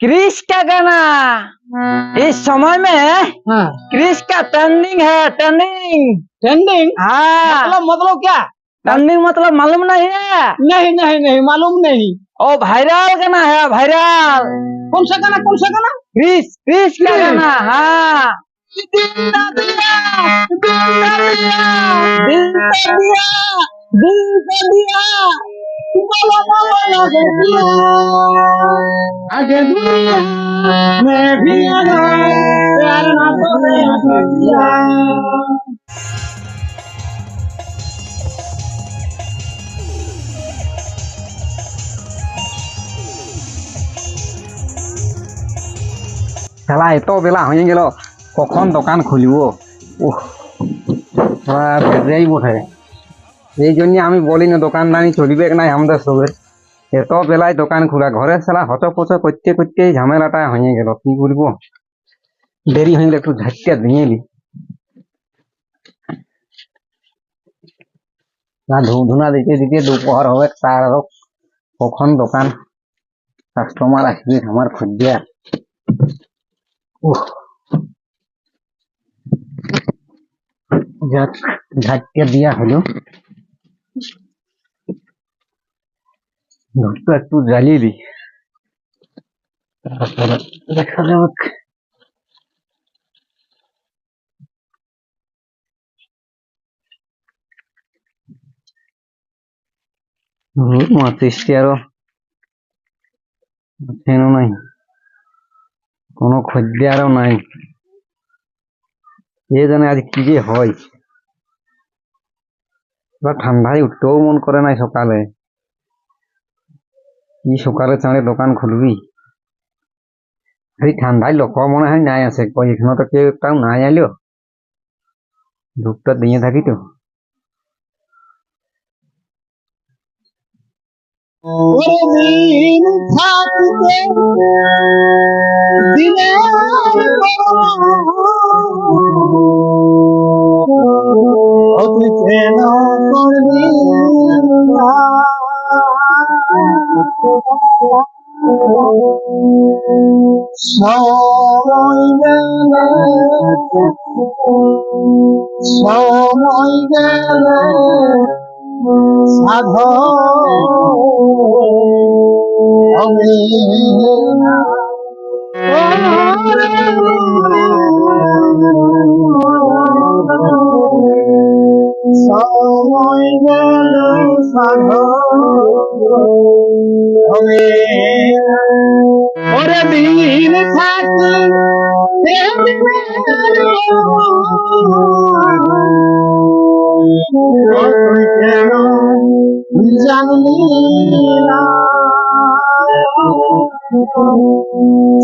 क्रिश का गाना इस समय में हाँ। क्रिश का ट्रेंडिंग है ट्रेंडिंग ट्रेंडिंग हाँ। मतलब मतलब क्या? ट्रेंडिंग मतलब मालूम नहीं है। नहीं नहीं नहीं मालूम नहीं। ओ वायरल गाना है वायरल कौन सा गाना कौन सा गाना क्रिश क्रिश का। गाना हाँ। दिल का दिया दिल का दिया दिल का दिया आगे दुनिया में भी आना प्यार ना तो दिया খেলা এত বেলা হয়ে গেল কখন দোকান খুলিব উহ ভেজাই বটে এই জন্য আমি বলি না, দোকানদানি চলিবে নাই আমাদের সবের। এত বেলায় দোকান খোলা ঘরে সালা হচ পচ করতে করতে ঝামেলাটা হয়ে গেল, কি বলব? দেরি হয়ে গেলে একটু দিয়ে এলি না, ধু ধুনা দিতে দিতে দুপুর হবে, তার কখন দোকান? কাস্টমার আসবে, আমার যাক ঝাঁটকে দিয়া হলো। ধূপটা একটু জ্বালিয়ে দিই তারপরে দেখা যাবে মাতিসটি আরও আছেনও নাই কোনো নাই এ জানে আজ কি যে হয় এবার ঠান্ডায় উঠতেও মন করে নাই সকালে কি সকালে চাঁড়ে দোকান খুলবি? এই ঠান্ডায় লোক মনে হয় নাই আছে, কই এখানে তো কেউ তাও নাই আইলো। ধূপটা দিয়ে থাকি তো। থাকতে সময় গেল সাধ। ওরে দিন থাকি জানলি না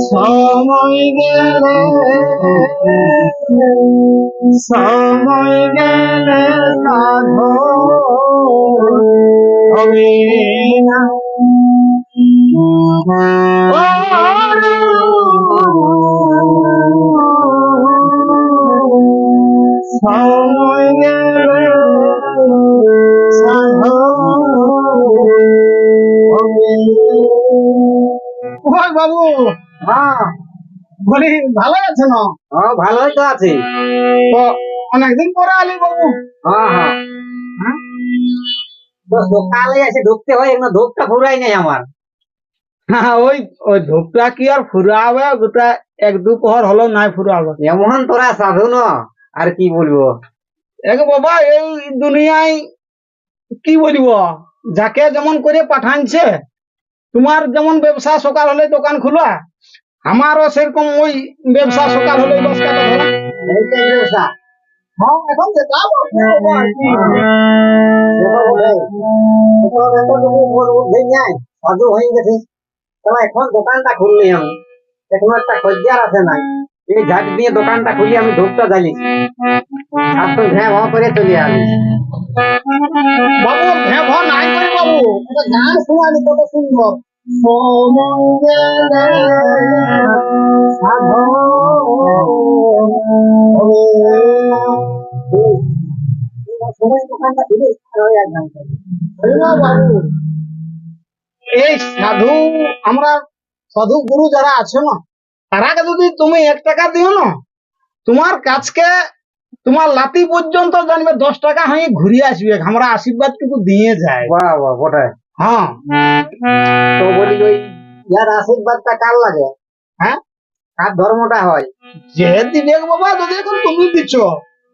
সময় গেলে সময় গেলে সাধ হবে না বলি ভালো আছে না হ্যাঁ ভালোই তো আছে। তো অনেকদিন পরে আলি বাবু। হ্যাঁ হ্যাঁ। সকালে এসে ঢুকতে হয় ধূপটা ফুরাই নাই আমার। হ্যাঁ ওই ওই ধূপটা কি আর ফুরাবে? গোটা এক দু পহর হলো নাই ফুরাবে। এমন তোরা সাধু ন আর কি বলব? এক বাবা এই দুনিয়ায় কি বলব? যাকে যেমন করে পাঠানছে তোমার যেমন ব্যবসা সকাল হলে দোকান খোলা আমারও সেরকম ওই ব্যবসা সকাল হলে দশ টাকা ধরা। ব্যবসা হ্যাঁ এখন যেটা হয়ে গেছে তাহলে এখন দোকানটা খুললি আমি এখন একটা আছে নাই এই ঝাঁট দিয়ে দোকানটা খুলি আমি জ্বালিয়েছি আর তুই ভ্যাঁ করে চলে বাবু হ্যাঁ ভয় নাই করে বাবু। গান শোনালি কত সুন্দর এই সাধু, আমরা সাধু গুরু যারা আছে না, তারাকে যদি তুমি এক টাকা দিও না, তোমার কাছকে, তোমার লাতি পর্যন্ত জানবে, দশ টাকা হয়ে ঘুরে আসবে, আমরা আশীর্বাদ টুকু দিয়ে যায় বাহ বাহ বটে হ্যাঁ। তো বলি ওই ইয়ার আশীর্বাদটা কার লাগে? হ্যাঁ? কার ধর্মটা হয়? যে দিবে বাবা যদি এখন তুমি দিচ্ছ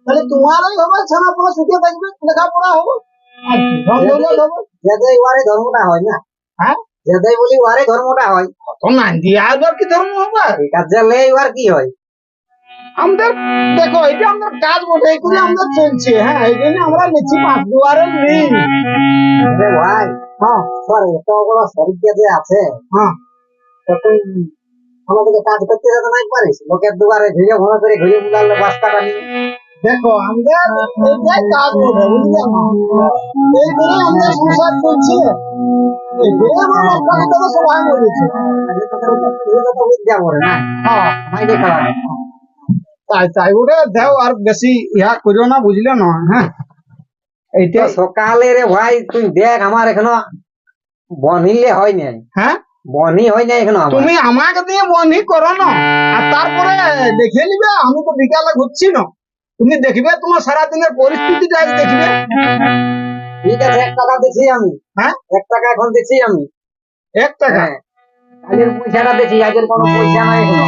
তাহলে তোমারই হবে ছানাপোনা সুখে থাকবে লেখাপড়া হবে। ওয়ারে ধর্মটা হয় না। হ্যাঁ? যেদাই বলি ওয়ারে ধর্মটা হয়। তো না দিয়ে আবার কি ধর্ম হবে? ওয়ার কি হয়? আমাদের দেখো এটা আমাদের কাজ বটে এই আমাদের চলছে হ্যাঁ এই জন্য আমরা নিচ্ছি পাঁচ দুয়ারের ঋণ ভাই হ্যাঁ। তোর এত বড় শরীরটা যে আছে হ্যাঁ তো তুই আমাদেরকে কাজ করতে যেতে নাই পারিস লোকের দুয়ারে ঘুরে ঘুরে করে ঘুরে বুলালে বাস্তাটা নিয়ে। দেখো আমাদের এইটাই কাজ বটে বুঝলে এই করে আমাদের সংসার চলছে এই করে আমরা লক্ষ্য করে সবাই বলেছি আগে তো তোর তোর তো বিদ্যা পড়ে না। হ্যাঁ। তাই তাই ওটা দেও আর বেশি ইহা করিও না বুঝলে না? হ্যাঁ। তো সকালে রে ভাই তুই দেখ আমার এখনও বনিলে হয় নাই। হ্যাঁ? বনি হয় নাই এখনও তুমি আমাকে দিয়ে বন্ধি করো না। আর তারপরে দেখে নিবে আমি তো বিকালে ঘুরছি না। তুমি দেখবে তোমার সারাদিনের পরিস্থিতিটা আজ দেখবে। ঠিক আছে এক টাকা দিচ্ছি আমি। হ্যাঁ? এক টাকা এখন দিচ্ছি আমি। এক টাকা? হ্যাঁ। আজের পয়সাটা দিচ্ছি আজের কোনো পয়সা নাই এখনও।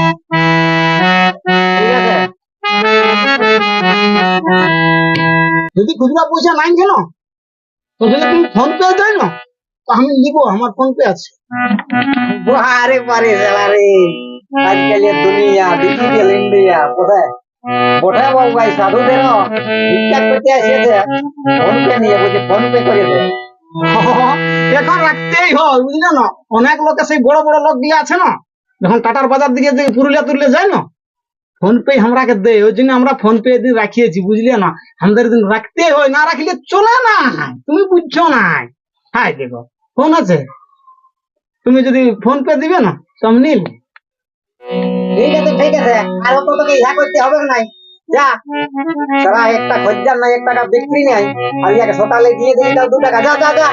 ঠিক আছে? যদি খুচরা পয়সা নাই কেন? তো যদি তুমি ফোন পে দেয় না? তো আমি নিব আমার ফোন পে আছে। বারে জ্বালা রে। আজকাল দুনিয়া ডিজিটাল ইন্ডিয়া কোথায়? বোঠা বাবু ভাই সাধুদের ভিক্ষা করতে ফোন পে নিয়ে বলছে ফোন পে করে দে। এখন রাখতেই হয় বুঝলে না? অনেক লোকে সেই বড় বড় লোকগুলো আছে না? যখন টাটার বাজার দিকে পুরুলিয়া তুরুলিয়া যায় না? ফোন পে আমরাকে দেয় ওই জন্য আমরা ফোন পে দিন রাখিয়েছি বুঝলে না? আমাদের দিন রাখতে হয় না রাখলে চলে না। তুমি বুঝছ না? হাই দেখো ফোন আছে? তুমি যদি ফোন পে দিবে না তো আমি নিল ঠিক আছে ঠিক আছে আর অত তোকে ইহা করতে হবে যা সারা একটা খজ্জার নাই এক টাকা বিক্রি নাই সকালে দিয়ে দিই তাও দু টাকা। যা যা যা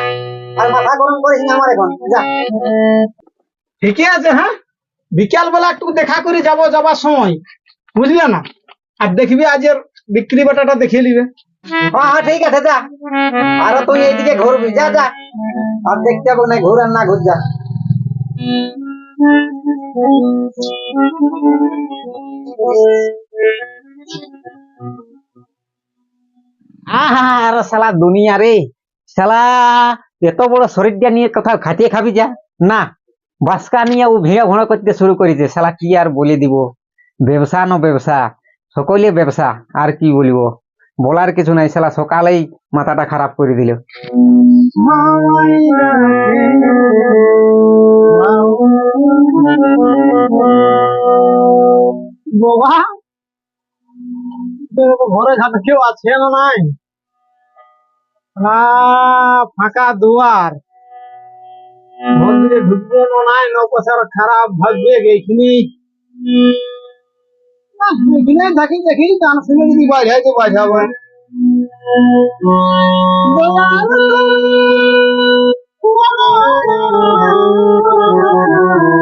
আর মাথা গরম করিস না আমার এখন যা। ঠিকই আছে হ্যাঁ? বিকাল বেলা একটু দেখা করে যাব যাবার সময়। বুঝলে না? আর দেখবি আজের বিক্রি বাটাটা দেখিয়ে নিবে। হ্যাঁ। হ্যাঁ ঠিক আছে যা। আর তুই এইদিকে ঘুরবি যা যা। আর দেখতে হবে না ঘুর আর না ঘুর যা। আর শালা দুনিয়া রে। শালা এত বড় শরীরটা নিয়ে কোথাও খাটিয়ে খাবি যা। না বাসকা নিয়ে ও ভিড়া ভোড়া করতে শুরু করেছে। শালা কি আর বলে দিব? ব্যবসা ন ব্যবসা, সকলে ব্যবসা, আর কি বলব? বলার কিছু নাই, শালা, সকালেই মাথাটা খারাপ করে দিল। বাবা ঘরে ঘাটে কেউ আছে না নাই? ফাঁকা দুয়ার। মন্দিরে ঢুকবে না নাই নৌকার খারাপ ভাববে এইখানে এখানে থাকি দেখি গান শুনে যদি বাজায় তো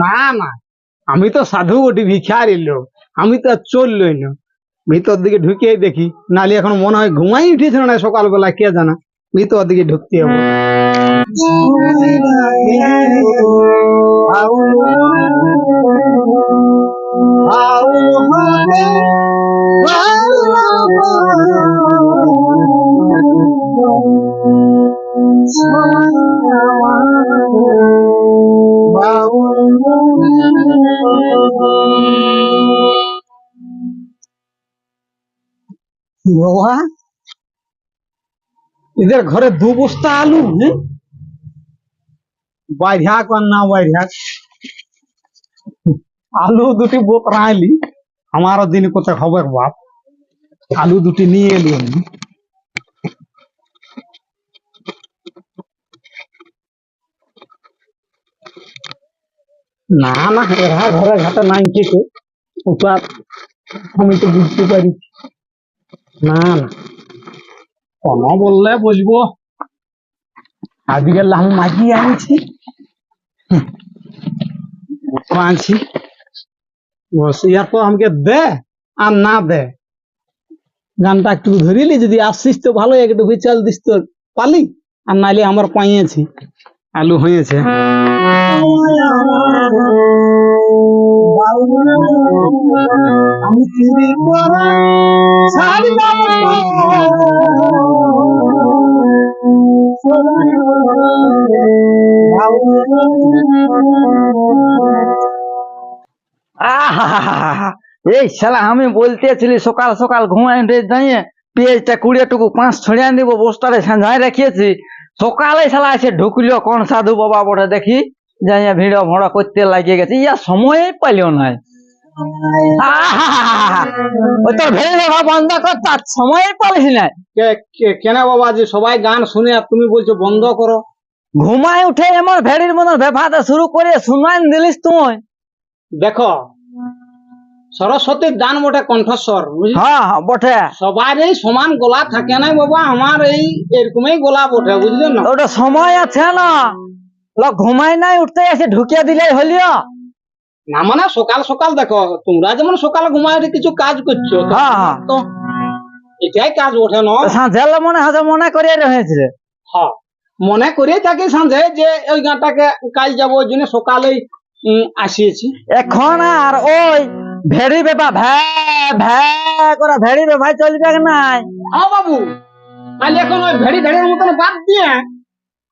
না না, আমি তো সাধু বটি ভিখারি লোক। আমি তো আর চললই না। ভিতর দিকে ঢুকিয়ে দেখি, নালি এখন মনে হয় ঘুমাই উঠেছিল না সকালবেলা, কে জানা। ভিতর দিকে ঢুকতে হবে। ঘরে দু বস্তা আলু হ্যাঁ বাইরা কর না বাইরা আলু দুটি বোতরাইলি আমারও দিন কোথায় হবে বাপ। আলু দুটি নিয়ে এলু আমি। না না এরা ঘরে ঘাটে নাই ঠিক ওটা আমি তো বুঝতে পারি না না। কোন বললে বুঝব আজকে আমি মাগি আনছি। আনছি। ইয়ার আমাকে দে আর না দে। গানটা একটু ধরিলি যদি আসছিস তো ভালো, একটু বিচাল দিস তো পালি, আর নাইলে আমার পাইয়েছি আলু হয়েছে। আমি এই শালা, আমি বলতেছিলি, সকাল সকাল ঘুমাই যাইয়ে পেঁয়াজটা কুড়িয়ে টুকু পাঁচ ছড়িয়ে দিব বস্তারে সাঁঝায় রাখিয়েছি। সকালে শালা এসে ঢুকলিও কোন সাধু বাবা বটে দেখি, যাইয়া ভিড় ভড়া করতে লাগিয়ে গেছে। ইয়া সময় পাইলিও নাই! ওই তোর ভিড় ভড়া বন্ধ কর তার সময় পালিস না। কে- কে- কেন বাবা যে সবাই গান শুনে আর তুমি বলছো বন্ধ করো। ঘুমায় উঠে এমন ভেড়ির মতন ভেফাতে শুরু করে শুনাই দিলিস তুই। দেখো সরস্বতীর দান বটে কণ্ঠস্বর হ্যাঁ হ্যাঁ, বটে। সবার এই সমান গলা থাকে না বাবা আমার এই এরকমই গলা বটে বুঝলে না? ওটা সময় আছে না। লোক ঘুমাই নাই উঠতে এসে ঢুকিয়ে দিলেই হলিও। না মানে সকাল সকাল দেখো তোমরা যেমন সকাল ঘুমায় কিছু কাজ করছ তো হ্যাঁ হ্যাঁ। তো এটাই কাজ ওঠে না। সাঁঝেল মনে হয় মনে করে রয়েছে হ্যাঁ মনে করে থাকি সন্ধ্যে যে ওই গানটাকে কাজ যাব ওই জন্য সকালেই আসিয়েছি। এখন আর ওই ভেড়ি বেপা ভ্যা ভ্যা করে ভেড়ি বেপাই চলবে নাই? হ্যাঁ বাবু তাহলে এখন ওই ভেড়ি ভেড়ির মতন বাদ দিয়ে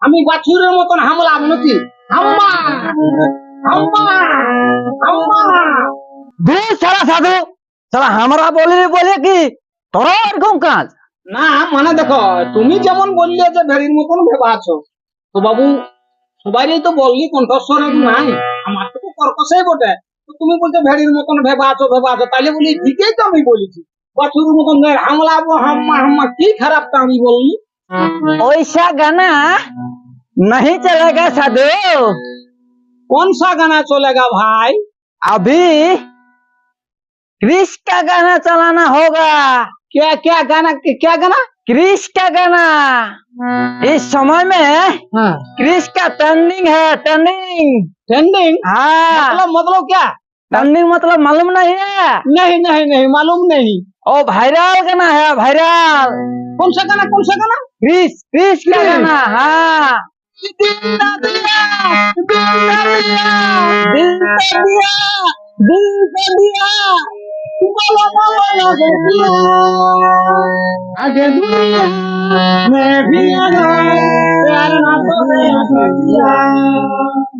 আমি বাছুরের মতন হামলাম নাকি? হাম্মা দু সারা সাধু সারা আমরা বলি বলে কি তোর এরকম কাজ না মানে দেখো তুমি যেমন বললে যে ভেড়ির মতন ভেবা আছো তো বাবু সবাই তো বললি কণ্ঠস্বর আর নাই আমার তো কর্কশই বটে তো তুমি বলছো ভেড়ির মতন ভেবা আছো ভেবা আছো তাহলে বলি ঠিকই তো আমি বলেছি বাছুরের মতন ভেড় হামলাবো হাম্মা হাম্মা কি খারাপটা আমি বললি ওইসা গানা नहीं चलेगा साधु कौन सा गाना चलेगा भाई? अभी क्रिश का गाना चलाना होगा। क्या क्या गाना क्या गाना? क्रिश का गाना। इस समय में हाँ। क्रिश का ट्रेंडिंग है ट्रेंडिंग ट्रेंडिंग हाँ। मतलब मतलब क्या? ट्रेंडिंग मतलब मालूम नहीं है। नहीं नहीं नहीं मालूम नहीं। ओ वायरल गाना है वायरल कौन सा गाना कौन सा गाना? क्रिश क्रिश का गाना हाँ। Dintabia! Dintabia! Dintabia! Dintabia! Dintabia! Dintabia!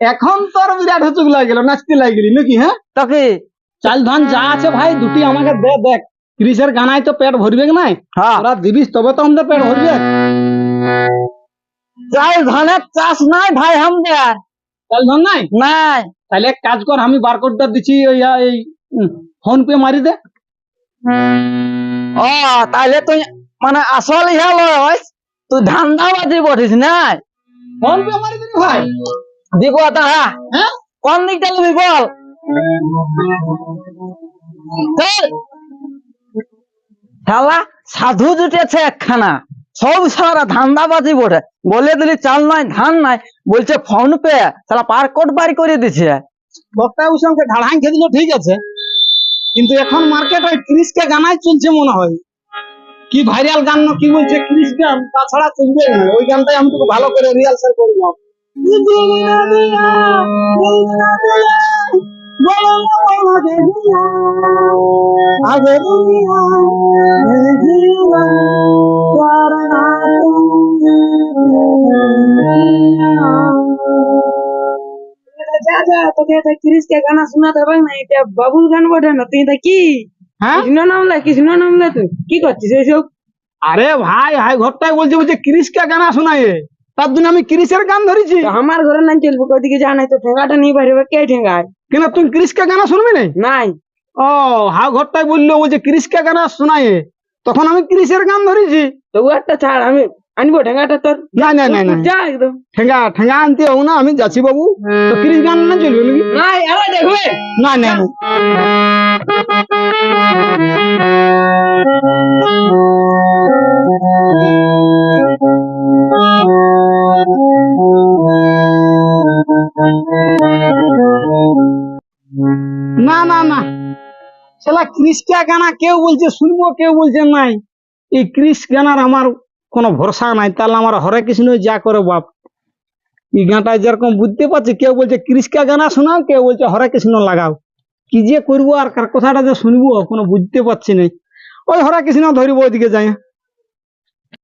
এখন তোর বিরাট হচ্ছে লাগিল নাচতে লাগিলি নাকি হ্যাঁ? তাকে চাল ধান যা আছে ভাই দুটি আমাকে দে দেখ। ক্রিসের গানায় তো পেট ভরবে নাই? हाँ ওরা দিবিস তবে তো আমাদের পেট ভরবে। চাল ধানের চাষ নাই ভাই আমাদের চাল ধান নাই? নাই। তাহলে এক কাজ কর আমি বারকোডটা দিচ্ছি ওই এই ফোন পে মারি দে। ও তাহলে তুই মানে আসল ইহা লয় তুই ধান ধান্দাবাজি বটিস নাই? ফোন পে মারি দিবি ভাই? দিব তাহা হ্যাঁ। কোন দিকটা নিবি বল? শালা সাধু জুটেছে একখানা। সব সারা ধান্দাবাজি বটে। বলে দিলি, চাল নাই, ধান নাই। বলছে, ফোন পে। শালা পার কোড বাড়ি করে দিছে। বক্তা উসংকে ঢাড়াই খেয়ে দিল, ঠিক আছে। কিন্তু এখন মার্কেটে ক্রিসকে গানাই চলছে মনে হয়। কি ভাইরাল গান না, কি বলছে ক্রিস গান তাছাড়া চলবে না। ওই গানটাই আমি তোকে ভালো করে রিহার্সাল করে নাও আগে তোকে এটা ক্রিস গানা শোনাতে হবে না এটা বাবুল গান বটে না তুই এটা কি কৃষ্ণ নামলে কৃষ্ণ নামলে তুই কি করছিস এইসব আরে ভাই হাই ঘরটাই বলছে বলছে ক্রিসকে গানা শোনায়। তার জন্য আমি ক্রিসের গান ধরেছি। আমার ঘরে না চলবো ওইদিকে যা নাই তো ঠেঙ্গাটা নিয়ে বাইরে কে ঠেঙ্গায়? কেন তুই ক্রিসকে গানা শুনবি না নাই। ও হাও ঘরটাই বলল বলছে ক্রিসকে গানা শোনায়। তখন আমি ক্রিসের গান ধরেছি। তো ও একটা ছাড় আমি আনব ঠেঙ্গাটা তোর? না না না না। যা একদম। ঠেঙ্গা ঠেঙ্গা আনতে হোক না আমি যাচ্ছি বাবু। তো ক্রিস গান না চলবে নাকি? নাই আরে দেখবে না না। না। গানা কেউ বলছে, শুনব, কেউ বলছে নাই। এই ক্রিস গানার আমার কোনো ভরসা নাই। তাহলে আমার হরে কৃষ্ণ যা করে বাপ। এই গানটা যেরকম বুঝতে পারছি, কেউ বলছে ক্রিসকা গানা শোনাও কেউ বলছে, হরে কৃষ্ণ লাগাও কি যে করব আর কার কথাটা যে শুনব, কোনো বুঝতে পারছি না ওই হরে কৃষ্ণ ধরবো ওইদিকে যাই।